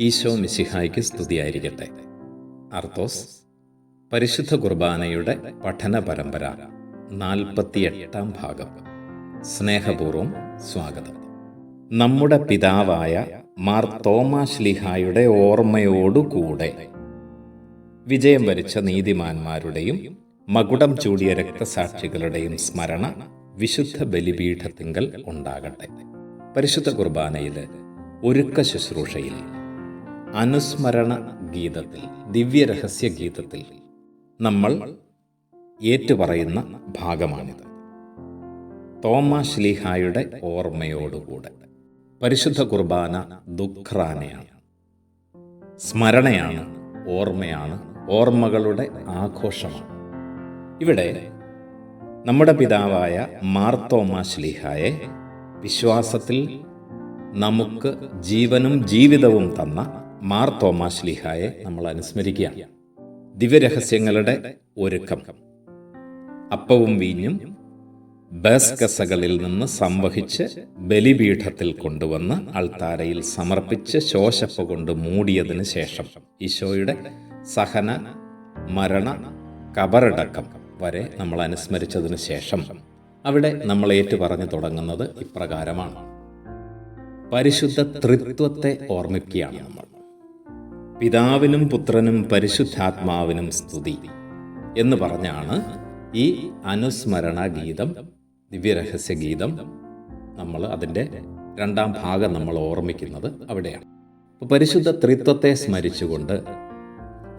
ഈശോ മിശിഹായ്ക്ക് സ്തുതിയായിരിക്കട്ടെ. അർത്തോസ് പരിശുദ്ധ കുർബാനയുടെ പഠന പരമ്പര നാൽപ്പത്തിയെട്ടാം ഭാഗം. സ്നേഹപൂർവം സ്വാഗതം. നമ്മുടെ പിതാവായ മാർ തോമാശ്ലിഹായുടെ ഓർമ്മയോടുകൂടെ വിജയം വരിച്ച നീതിമാന്മാരുടെയും മകുടം ചൂടിയ രക്തസാക്ഷികളുടെയും സ്മരണ വിശുദ്ധ ബലിപീഠത്തിങ്കൽ ഉണ്ടാകട്ടെ. പരിശുദ്ധ കുർബാനയിൽ ഒരുക്ക ശുശ്രൂഷയിൽ അനുസ്മരണ ഗീതത്തിൽ ദിവ്യരഹസ്യ ഗീതത്തിൽ നമ്മൾ ഏറ്റുപറയുന്ന ഭാഗമാണിത്. തോമാ ശ്ലീഹായുടെ ഓർമ്മയോടുകൂടെ പരിശുദ്ധ കുർബാന ദുഃഖ്രാനയാണ് സ്മരണയാണ് ഓർമ്മയാണ് ഓർമ്മകളുടെ ആഘോഷമാണ്. ഇവിടെ നമ്മുടെ പിതാവായ മാർത്തോമാ ശ്ലീഹായെ വിശ്വാസത്തിൽ നമുക്ക് ജീവനും ജീവിതവും തന്ന മാർ തോമാസ് ലിഹായെ നമ്മൾ അനുസ്മരിക്കുകയാണ്. ദിവ്യരഹസ്യങ്ങളുടെ ഒരുക്കം. അപ്പവും വീഞ്ഞും ബസ്കസകളിൽ നിന്ന് സംവഹിച്ച് ബലിപീഠത്തിൽ കൊണ്ടുവന്ന് അൾത്താരയിൽ സമർപ്പിച്ച് ശോശപ്പ് കൊണ്ട് മൂടിയതിന് ശേഷം ഈശോയുടെ സഹന മരണ കബറടക്കം വരെ നമ്മൾ അനുസ്മരിച്ചതിന് ശേഷം അവിടെ നമ്മൾ ഏറ്റു പറഞ്ഞു തുടങ്ങുന്നത് ഇപ്രകാരമാണ്. പരിശുദ്ധ തൃത്വത്തെ ഓർമ്മിക്കുകയാണ് നമ്മൾ. പിതാവിനും പുത്രനും പരിശുദ്ധാത്മാവിനും സ്തുതി എന്ന് പറഞ്ഞാണ് ഈ അനുസ്മരണ ഗീതം ദിവ്യരഹസ്യ ഗീതം നമ്മൾ അതിന്റെ രണ്ടാം ഭാഗം നമ്മൾ ഓർമ്മിക്കുന്നത് അവിടെയാണ്. അപ്പോൾ പരിശുദ്ധ ത്രിത്വത്തെ സ്മരിച്ചുകൊണ്ട്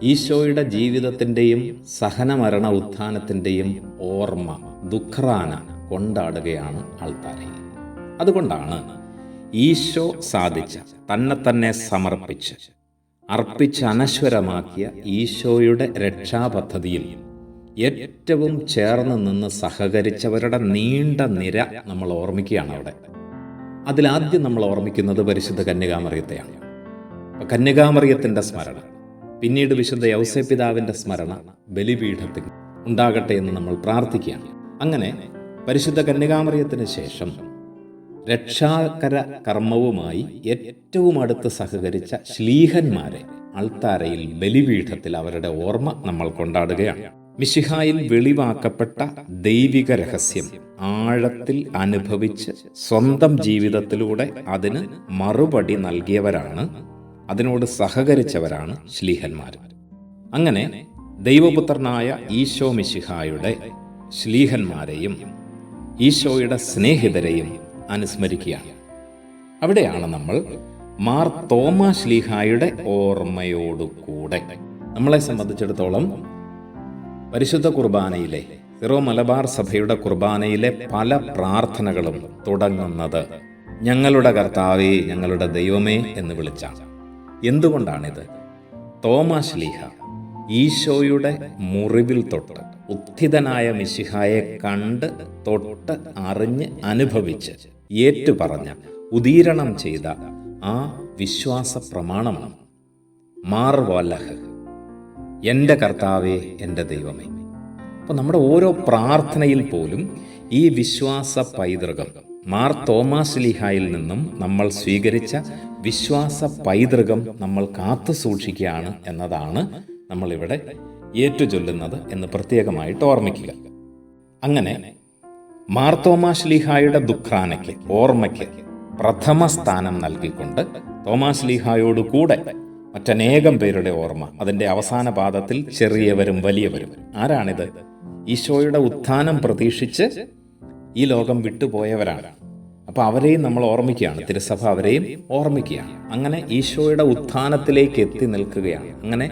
ഈശോയുടെ ജീവിതത്തിന്റെയും സഹനമരണ ഉത്ഥാനത്തിന്റെയും ഓർമ്മ ദുഃഖറാന കൊണ്ടാടുകയാണ് ആൾത്താരയിൽ. അതുകൊണ്ടാണ് ഈശോ സാധിച്ച തന്നെ തന്നെ സമർപ്പിച്ച് അർപ്പിച്ച് അനശ്വരമാക്കിയ ഈശോയുടെ രക്ഷാപദ്ധതിയിൽ ഏറ്റവും ചേർന്ന് നിന്ന് സഹകരിച്ചവരുടെ നീണ്ട നിര നമ്മൾ ഓർമ്മിക്കുകയാണ് അവിടെ. അതിലാദ്യം നമ്മൾ ഓർമ്മിക്കുന്നത് പരിശുദ്ധ കന്യകാമറിയത്തെയാണ്. കന്യകാമറിയത്തിന്റെ സ്മരണ പിന്നീട് വിശുദ്ധ യൗസപിതാവിന്റെ സ്മരണ ബലിപീഠത്തിൽ ഉണ്ടാകട്ടെ എന്ന് നമ്മൾ പ്രാർത്ഥിക്കുകയാണ്. അങ്ങനെ പരിശുദ്ധ കന്യകാമറിയത്തിന് ശേഷം രക്ഷാകര കർമ്മവുമായി ഏറ്റവും അടുത്ത് സഹകരിച്ച ശ്ലീഹന്മാരെ അൾത്താരയിൽ ബലിപീഠത്തിൽ അവരുടെ ഓർമ്മ നമ്മൾ കൊണ്ടാടുകയാണ്. മിശിഹായിൽ വെളിവാക്കപ്പെട്ട ദൈവിക രഹസ്യം ആഴത്തിൽ അനുഭവിച്ച് സ്വന്തം ജീവിതത്തിലൂടെ അതിന് മറുപടി നൽകിയവരാണ്. അതിനോട് സഹകരിച്ചവരാണ് ശ്ലീഹന്മാർ. അങ്ങനെ ദൈവപുത്രനായ ഈശോ മിശിഹായുടെ ശ്ലീഹന്മാരെയും ഈശോയുടെ സ്നേഹിതരെയും അനുസ്മരിക്കുകയാണ് അവിടെയാണ് നമ്മൾ മാർ തോമാ ശ്ലീഹായുടെ ഓർമ്മയോടുകൂടെ. നമ്മളെ സംബന്ധിച്ചിടത്തോളം പരിശുദ്ധ കുർബാനയിലെ സിറോ മലബാർ സഭയുടെ കുർബാനയിലെ പല പ്രാർത്ഥനകളും തുടങ്ങുന്നത് ഞങ്ങളുടെ കർത്താവേ ഞങ്ങളുടെ ദൈവമേ എന്ന് വിളിച്ചാണ്. എന്തുകൊണ്ടാണിത്? ശ്ലീഹ ഈശോയുടെ മുറിവിൽ തൊട്ട് ഉത്ഥിതനായ മിശിഹായെ കണ്ട് തൊട്ട് അറിഞ്ഞ് അനുഭവിച്ച് ഏറ്റുപറഞ്ഞ ഉദീരണം ചെയ്ത ആ വിശ്വാസ പ്രമാണമാണ് മാർവലഹ്. എന്റെ കർത്താവേ എന്റെ ദൈവമേ. അപ്പോൾ നമ്മുടെ ഓരോ പ്രാർത്ഥനയിൽ പോലും ഈ വിശ്വാസ പൈതൃകം മാർ തോമാസ് ലിഹായിൽ നിന്നും നമ്മൾ സ്വീകരിച്ച വിശ്വാസ പൈതൃകം നമ്മൾ കാത്തു സൂക്ഷിക്കുകയാണ് എന്നതാണ് നമ്മളിവിടെ ഏറ്റുചൊല്ലുന്നത് എന്ന് പ്രത്യേകമായിട്ട് ഓർമ്മിക്കുക. അങ്ങനെ മാർത്തോമാശ്ലീഹായുടെ ദുഃഖാനയ്ക്ക് ഓർമ്മയ്ക്ക് പ്രഥമ സ്ഥാനം നൽകിക്കൊണ്ട് തോമാസ് ലീഹായോട് കൂടെ മറ്റനേകം പേരുടെ ഓർമ്മ അതിന്റെ അവസാന പാദത്തിൽ ചെറിയവരും വലിയവരും. ആരാണിത്? ഈശോയുടെ ഉത്ഥാനം പ്രതീക്ഷിച്ച് ഈ ലോകം വിട്ടുപോയവരാണ്. അപ്പോൾ അവരെയും നമ്മൾ ഓർമ്മിക്കുകയാണ് തിരുസഭ അവരെയും ഓർമ്മിക്കുകയാണ്. അങ്ങനെ ഈശോയുടെ ഉത്ഥാനത്തിലേക്ക് എത്തി നിൽക്കുകയാണ്. അങ്ങനെ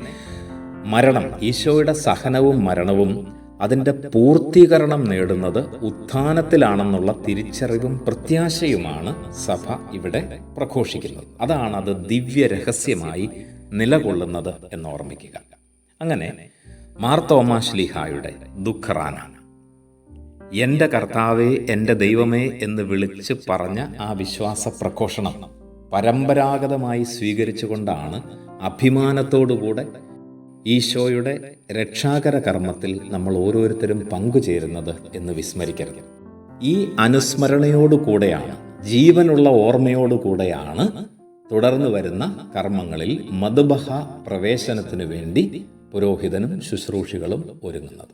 മരണം ഈശോയുടെ സഹനവും മരണവും അതിന്റെ പൂർത്തീകരണം നേടുന്നത് ഉത്ഥാനത്തിലാണെന്നുള്ള തിരിച്ചറിവും പ്രത്യാശയുമാണ് സഭ ഇവിടെ പ്രഘോഷിക്കുന്നത്. അതാണ് അത് ദിവ്യ രഹസ്യമായി നിലകൊള്ളുന്നത് എന്ന് ഓർമ്മിക്കുക അങ്ങനെ മാർത്തോമാശ്ലിഹായുടെ ദുഃഖറാനാണ്. എന്റെ കർത്താവേ എന്റെ ദൈവമേ എന്ന് വിളിച്ച് പറഞ്ഞ ആ വിശ്വാസ പ്രഘോഷണം പരമ്പരാഗതമായി സ്വീകരിച്ചുകൊണ്ടാണ് അഭിമാനത്തോടുകൂടെ ഈശോയുടെ രക്ഷാകര കർമ്മത്തിൽ നമ്മൾ ഓരോരുത്തരും പങ്കുചേരുന്നത് എന്ന് വിസ്മരിക്കരുത്. ഈ അനുസ്മരണയോടുകൂടെയാണ് ജീവനുള്ള ഓർമ്മയോടുകൂടെയാണ് തുടർന്നു വരുന്ന കർമ്മങ്ങളിൽ മധുബഹ പ്രവേശനത്തിനു വേണ്ടി പുരോഹിതനും ശുശ്രൂഷികളും ഒരുങ്ങുന്നത്.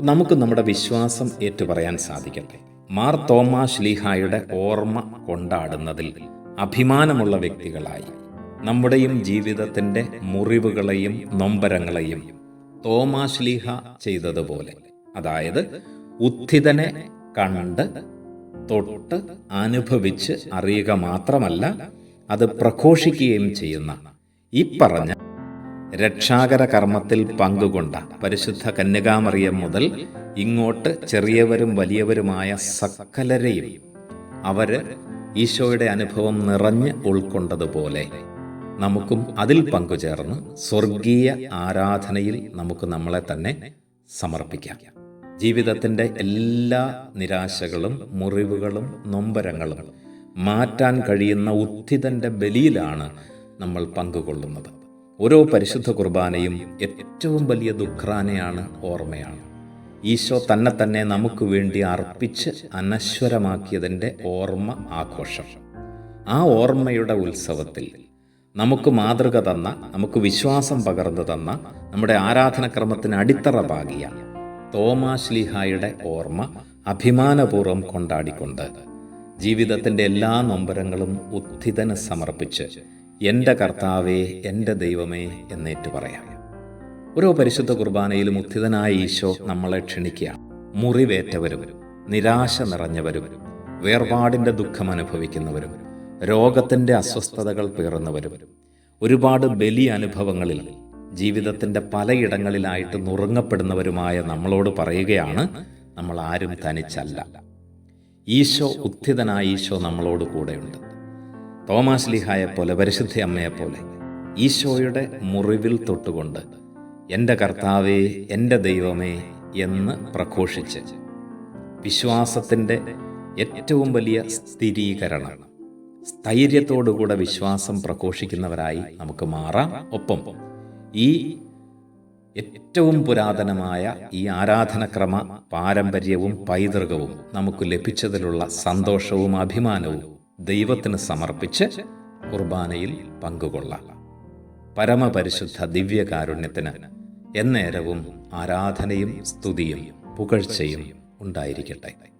നമുക്ക് നമ്മുടെ വിശ്വാസം ഏറ്റുപറയാൻ സാധിക്കട്ടെ. മാർ തോമാ ശ്ലീഹായുടെ ഓർമ്മ കൊണ്ടാടുന്നതിൽ അഭിമാനമുള്ള വ്യക്തികളായി നമ്മുടെയും ജീവിതത്തിന്റെ മുറിവുകളെയും നൊമ്പരങ്ങളെയും തോമാശ്ലീഹ ചെയ്തതുപോലെ. അതായത് ഉത്ഥിതനെ കണ്ട് തൊട്ട് അനുഭവിച്ച് അറിയുക മാത്രമല്ല അത് പ്രഘോഷിക്കുകയും ചെയ്യുന്ന ഈ പറഞ്ഞ രക്ഷാകര കർമ്മത്തിൽ പങ്കുകൊണ്ട പരിശുദ്ധ കന്യകാമറിയം മുതൽ ഇങ്ങോട്ട് ചെറിയവരും വലിയവരുമായ സകലരെയും അവർ ഈശോയുടെ അനുഭവം നിറഞ്ഞ് ഉൾക്കൊണ്ടതുപോലെ നമുക്കും അതിൽ പങ്കുചേർന്ന് സ്വർഗീയ ആരാധനയിൽ നമുക്ക് നമ്മളെ തന്നെ സമർപ്പിക്കാം. ജീവിതത്തിന്റെ എല്ലാ നിരാശകളും മുറിവുകളും നൊമ്പരങ്ങളും മാറ്റാൻ കഴിയുന്ന ഉത്ഥിതന്റെ ബലിയിലാണ് നമ്മൾ പങ്കുകൊള്ളുന്നത്. ഓരോ പരിശുദ്ധ കുർബാനയും ഏറ്റവും വലിയ ദുഃഖ്രാനയാണ് ഓർമ്മയാണ്. ഈശോ തന്നെ തന്നെ നമുക്ക് വേണ്ടി അർപ്പിച്ച് അനശ്വരമാക്കിയതിന്റെ ഓർമ്മ ആഘോഷം. ആ ഓർമ്മയുടെ ഉത്സവത്തിൽ നമുക്ക് മാതൃക തന്ന നമുക്ക് വിശ്വാസം പകർന്നു തന്ന നമ്മുടെ ആരാധനക്രമത്തിന് അടിത്തറ പാകിയ തോമാശ്ലിഹായുടെ ഓർമ്മ അഭിമാനപൂർവം കൊണ്ടാടിക്കൊണ്ട് ജീവിതത്തിന്റെ എല്ലാ നൊമ്പരങ്ങളും ഉത്ഥിതന് സമർപ്പിച്ച് എന്റെ കർത്താവേ എന്റെ ദൈവമേ എന്നേറ്റു പറയാം. ഓരോ പരിശുദ്ധ കുർബാനയിലും ഉത്ഥിതനായ ഈശോ നമ്മളെ ക്ഷണിക്കുക മുറിവേറ്റവരും നിരാശ നിറഞ്ഞവരും വേർപാടിന്റെ ദുഃഖം അനുഭവിക്കുന്നവരും രോഗത്തിന്റെ അസ്വസ്ഥതകൾ പേറുന്നവരും. ഒരുപാട് ബലി അനുഭവങ്ങളിൽ ജീവിതത്തിന്റെ പലയിടങ്ങളിലായിട്ട് നുറുങ്ങപ്പെടുന്നവരുമായ നമ്മളോട് പറയുകയാണ് നമ്മൾ ആരും തനിച്ചല്ല. ഈശോ ഉത്ഥിതനായ ഈശോ നമ്മളോട് കൂടെയുണ്ട്. തോമാസ് ലിഹായെ പോലെ പരിശുദ്ധ അമ്മയെ പോലെ ഈശോയുടെ മുറിവിൽ തൊട്ടുകൊണ്ട് എന്റെ കർത്താവേ എന്റെ ദൈവമേ എന്ന് പ്രഘോഷിച്ച് വിശ്വാസത്തിന്റെ ഏറ്റവും വലിയ സ്ഥിരീകരണം സ്ഥൈര്യത്തോടുകൂടെ വിശ്വാസം പ്രഘോഷിക്കുന്നവരായി നമുക്ക് മാറാം. ഒപ്പം ഈ ഏറ്റവും പുരാതനമായ ഈ ആരാധനക്രമ പാരമ്പര്യവും പൈതൃകവും നമുക്ക് ലഭിച്ചതിലുള്ള സന്തോഷവും അഭിമാനവും ദൈവത്തിന് സമർപ്പിച്ച് കുർബാനയിൽ പങ്കുകൊള്ളാം. പരമപരിശുദ്ധ ദിവ്യകാരുണ്യത്തിന് എന്നേരവും ആരാധനയും സ്തുതിയും പുകഴ്ചയും ഉണ്ടായിരിക്കട്ടെ.